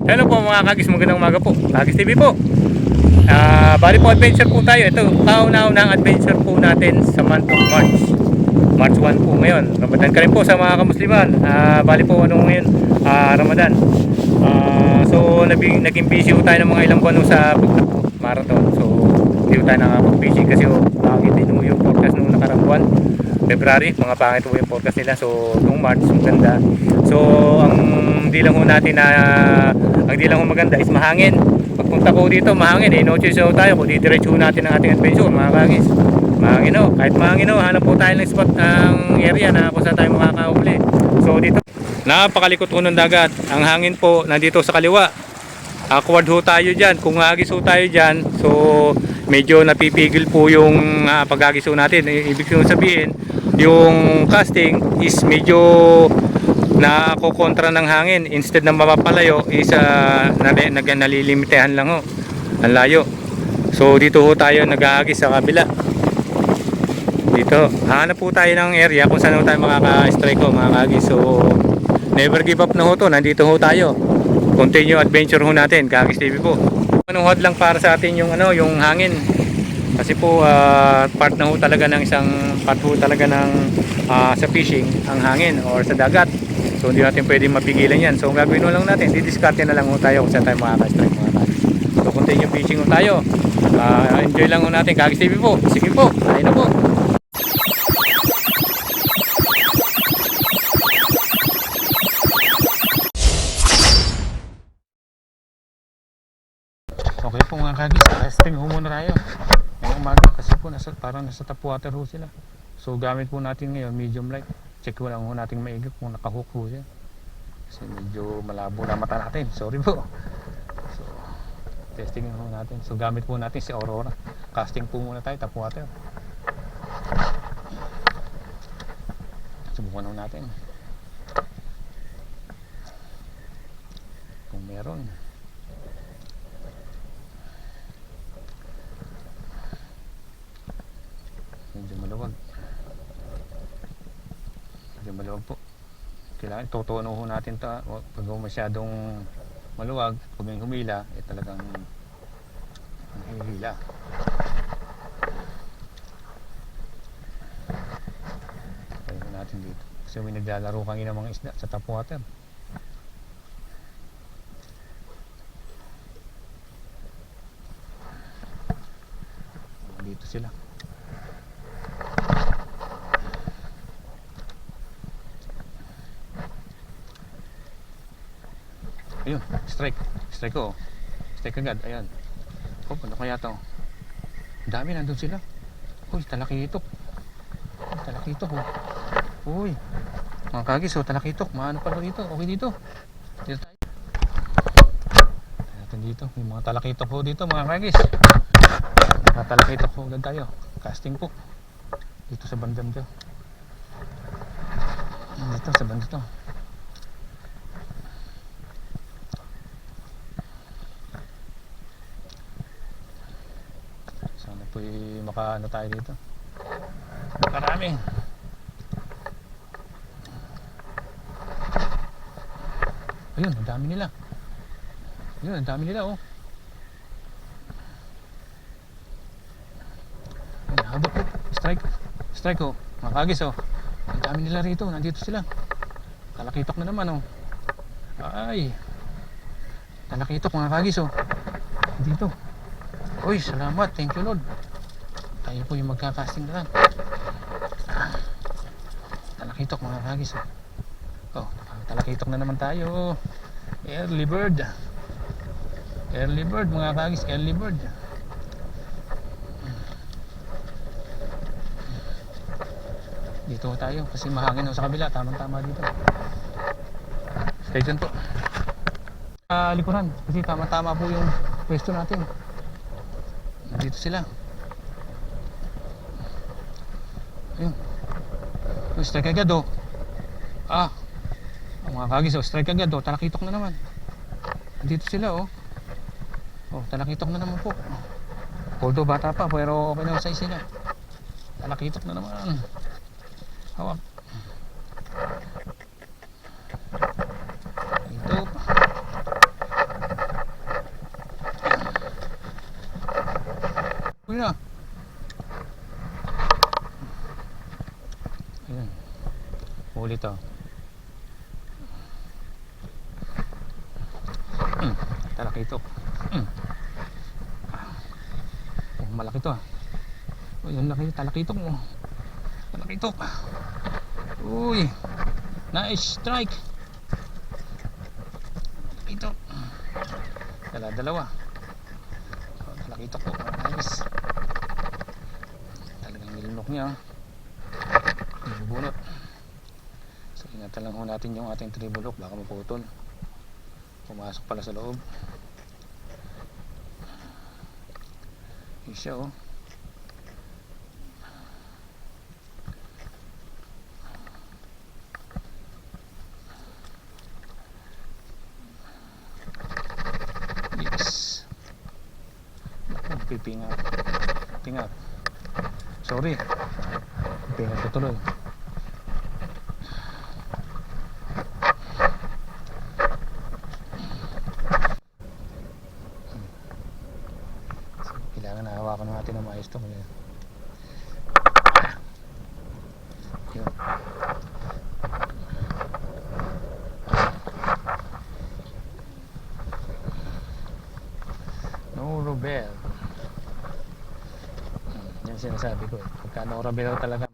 Hello po mga kagis, magandang umaga po. Kagis TV po. Ah, bali po adventure po tayo. Ito, kauna-unang adventure po natin sa month of March. March 1 po ngayon. Ramadan ka rin po sa mga kamusliman. Ah, bali po ano ngayon? Ah, Ramadan. Ah, so nabing, naging busy po tayo ng mga ilang buwan sa marathon. So hindi po tayo nakapag-busy kasi oh, pangit din po yung forecast nung nakarang buwan. February, mga pangit po yung forecast nila. So, nung March, maganda. So, ang di lang ho natin na ang di lang maganda is mahangin. Pagpunta ko dito, mahangin eh. No choice ho tayo kung didiretso natin ang ating adventure, mga kagis. Mahangin ho. Kahit mahangin ho, hanap po tayo ng spot ng area na kung saan tayo makakahuli. So, dito, napakalikot ho ng dagat. Ang hangin po, nandito sa kaliwa. Awkward ho tayo dyan. Kung agis ho tayo dyan, so medyo napipigil po yung uh, pag-agis ho natin. I- Ibig ko sabihin, yung casting is medyo nakokontra ng hangin. Instead na mapapalayo, is uh, nag nalilimitahan lang ho. Ang layo. So dito ho tayo nag-aagis sa kabila. Dito. Hanap po tayo ng area kung saan ho tayo makaka-strike ho, makaka-agis. So never give up na ho to. Nandito ho tayo continue adventure ho natin Kagis TV po manuhod lang para sa atin yung ano yung hangin kasi po ah, part na ho talaga ng isang part ho talaga ng ah, sa fishing ang hangin or sa dagat so hindi natin pwedeng mapigilan yan so ang gagawin lang natin didiskarte na lang ho tayo kung saan tayo makaka-strike mga kagis so continue fishing ho tayo Ah, enjoy lang ho natin Kagis TV po sige po tayo na po Okay po mga kagis, testing ho muna tayo. Ngayong umaga kasi po nasa, parang nasa top water ho sila. So gamit po natin ngayon medium light. Check ko lang ho natin maigip kung nakahook ho siya. Kasi medyo malabo na mata natin. Sorry po. So testing ho natin. So gamit po natin si Aurora. Casting po muna tayo top water. Subukan ho natin. Kung meron. medyo maluwag medyo maluwag po kailangan tutuno ho natin Wa- pag masyadong maluwag. Pag may humila. Eh talagang hihila kaya natin dito. Kasi may naglalaro kami ng mga isda sa top water dito sila Ayun, strike. Strike ko. oh. Strike agad. Ayan. Oh, ano kaya to? Dami nandun sila. Uy, talakitok. Uy, talakitok oh. Uy. Mga kagis oh, talakitok. Maano pala dito. Okay dito. Dito tayo. Natin dito. May mga talakitok po dito mga kagis. Mga talakitok po agad tayo. Casting po. Dito sa bandam dito. Dito sa bandam dito. Po makaano tayo dito. Marami. Ayun, ang dami nila. Ayun, ang dami nila oh. Ayun, habok. Strike. Strike oh. Mga kagis oh. Ang dami nila rito. Nandito sila. Talakitok na naman oh. Ay. Talakitok mga kagis oh. Dito. Uy, salamat. Thank you, Lord. Tayo po yung magkakasting na lang. Ah, Talakitok mga kagis. Oh, oh talakitok na naman tayo. Early bird. Early bird mga kagis. Early bird. Dito tayo kasi mahangin sa kabila. Tamang-tama dito. Stay tuned po. Ah, likuran kasi tama-tama po yung pwesto natin. Dito sila. Ayun. Oh, strike agad oh. Ah. Ang mga kagis oh, strike agad oh. Talakitok na naman. Dito sila oh. Oh, talakitok na naman po. Although bata pa, pero okay na size sila. Talakitok na naman. Hawak. Ito. huli to. Mm, talakitok. Mm. Oh, malaki to ah. Uy, ang laki talakitok mo. Talakitok. Uy. Nice strike. Talakitok. Dala dalawa. Oh, talakitok po. Nice. Talagang nilunok niya. Oh. Bubunot. So ingatan lang ho natin yung ating tribulok baka maputol. Pumasok pala sa loob. Siya oh. Yes. Pipingat. Pingat. Sorry. Pingat ko tuloy. So, kailangan na hawakan natin ng maayos to. Kaya... Yun. No Robel. Hmm, Yan sinasabi ko eh. Pagka no Robel talaga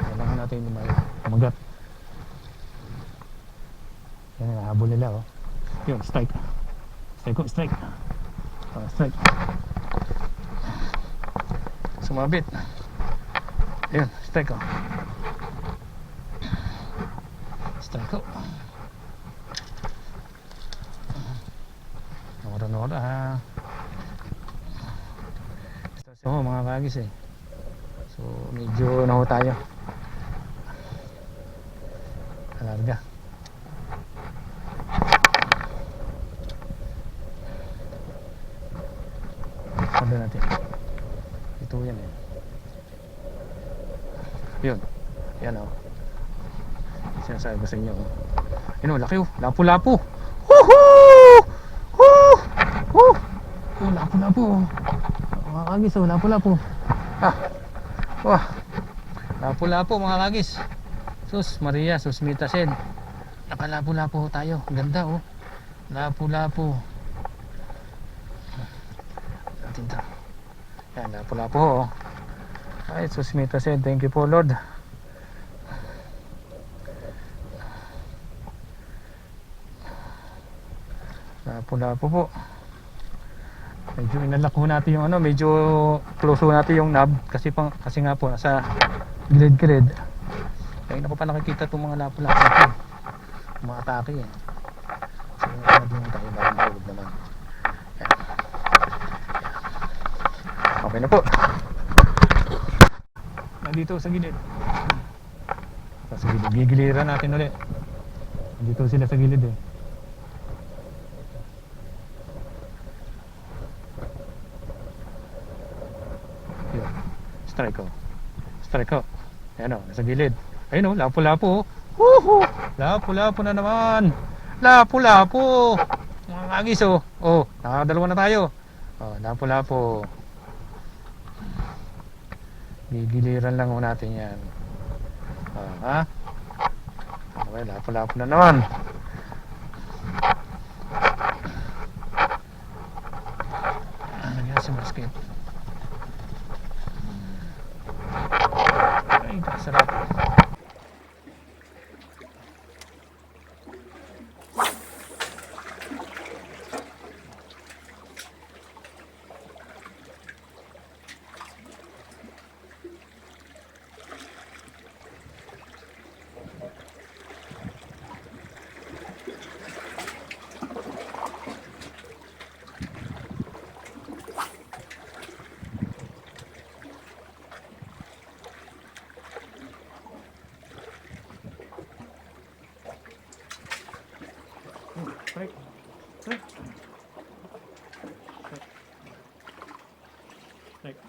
kailangan natin yung kumagat. Yan ang habol nila oh. Yun, strike. Strike ko, strike. Oh, strike. Sumabit. Yun, strike ko. Strike ko. Nora-nora ha. So mga kagis eh. So medyo naho tayo. Alarga. Sabi natin. Ito yan eh. Yun. Yan oh. Sinasabi ko sa inyo. oh. Yun oh, laki oh. Lapu-lapu. Woohoo! Lapu-lapu. Mga kagis oh, lapu-lapu. Ah. Wah. Lapu-lapu mga kagis. Sus Maria, sus Mita Sen. Nakalapu-lapu tayo. Ganda oh. Lapu-lapu. Natin to. Yan, lapu-lapu oh. Ay, sus Mita Sen. Thank you po Lord. Lapu-lapu po. Medyo inalak ho natin yung ano, medyo close ho natin yung knob kasi pang kasi nga po nasa gilid-gilid. Kaya na pa nakikita itong mga lapu-lapu ito. Mga atake eh. So, din tayo bagong tawag naman. Yan. Okay na po. Nandito sa gilid. Sa gilid. Gigiliran natin ulit. Nandito sila sa gilid eh. Yun. Strike ko. Strike ko. Ayan o, nasa gilid. Ayun o, lapo-lapo. Woohoo! Lapo-lapo na naman. Lapo-lapo. Mga kagis o. Oh, nakakadalawa na tayo. Oh, lapo-lapo. Gigiliran lang ho natin yan. Oh, ha? Okay, lapo-lapo na naman. Ano yan sa basket? Ay, sarap. Strike. Strike. Strike.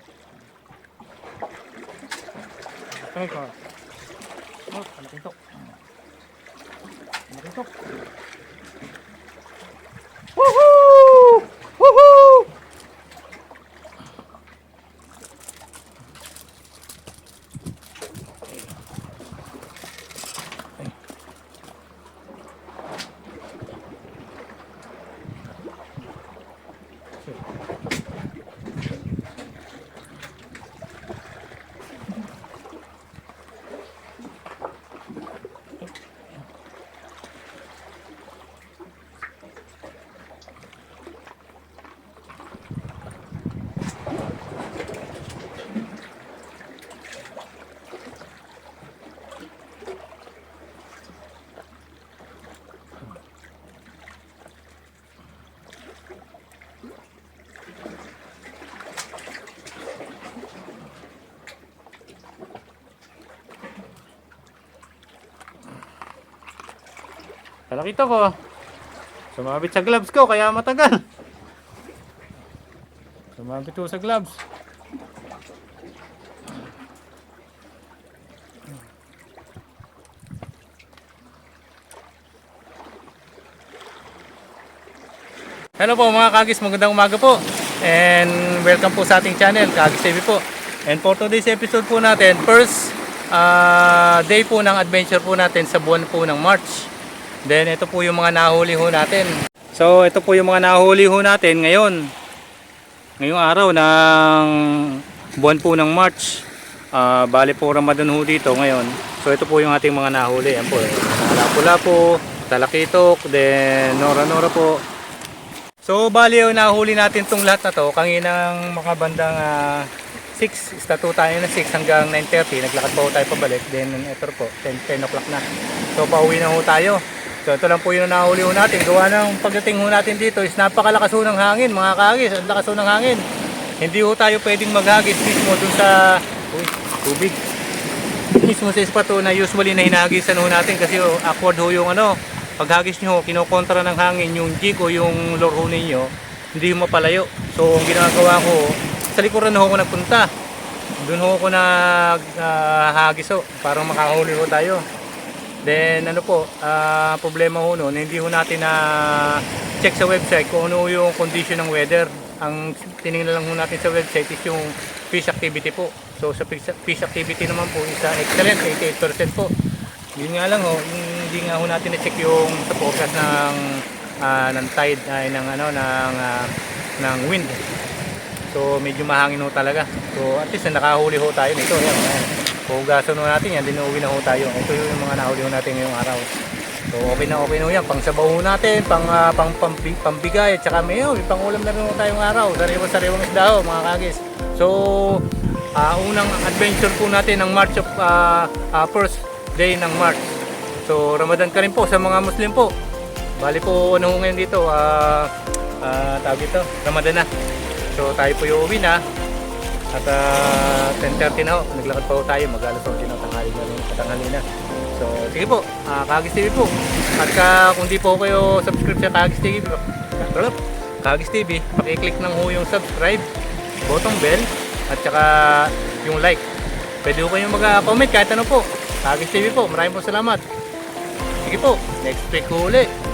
Strike ko. Oh, ang tintok. Ang tintok. Woohoo! Nakita ko. Sumabit sa gloves ko kaya matagal. Sumabit ko sa gloves. Hello po mga kagis, magandang umaga po. And welcome po sa ating channel, Kagis TV po. And for today's episode po natin, first ah, day po ng adventure po natin sa buwan po ng March. Then ito po yung mga nahuli ho natin. So ito po yung mga nahuli ho natin ngayon. Ngayong araw ng buwan po ng March. Ah, bali po Ramadan ho dito ngayon. So ito po yung ating mga nahuli. Yan po. Lapu-lapu, talakitok, then nora-nora po. So bali yung nahuli natin tong lahat na to kanginang makabandang ah, 6, start tayo na 6 hanggang 9.30 naglakad pa ho tayo pabalik then ito po 10, 10 o'clock na so pauwi na ho tayo so ito lang po yung nahuli ho natin gawa ng pagdating ho natin dito is napakalakas ho ng hangin mga kagis ang lakas ho ng hangin hindi ho tayo pwedeng maghagis mismo dun sa uy, tubig mismo sa spot ho na usually na hinahagisan ho natin kasi ho, awkward ho yung ano paghagis nyo, kinokontra ng hangin yung jig o yung lure ho ninyo, hindi ho mapalayo. So, ang ginagawa ko, sa likuran ho ako nagpunta. Doon ho ako naghagis ho, para makahuli ho tayo. Then, ano po, ah, problema ho noon, hindi ho natin na check sa website kung ano yung condition ng weather. Ang tinignan lang ho natin sa website is yung fish activity po. So, sa fish activity naman po, isa excellent, 88% po. Yun nga lang ho, hindi nga ho natin na-check yung sa forecast ng ah, ng tide ay ng ano ng ah, ng wind. So medyo mahangin ho talaga. So at least na nakahuli ho tayo nito. Yan, yan. Puhugasan ho natin yan, dinuwi na ho tayo. Ito yung mga nahuli ho natin ngayong araw. So okay na okay na ho yan. Pang sabaw ho natin, pang, ah, pang, pambigay, at saka may, oh, may pang ulam na rin ho tayong araw. Sariwa sariwang isda ho mga kagis. So ah, unang adventure po natin ng March of ah, ah, first day ng March. So Ramadan ka rin po sa mga Muslim po. Bali po ano ho ngayon dito, ah ah, tawag ito, Ramadan na. So tayo po yung uwi na. At ah, 10.30 na ho, naglakad pa ho tayo, mag-alas 11 na tanghali na rin, tanghali na. So sige po, ah, Kagis TV po. At ka, kung di po kayo subscribe sa Kagis TV, Kagis TV, pakiclick lang ho yung subscribe, button bell, at saka yung like. Pwede ho kayong mag-comment kahit ano po. Kagis TV po, maraming po salamat. Sige po, next week ho ulit.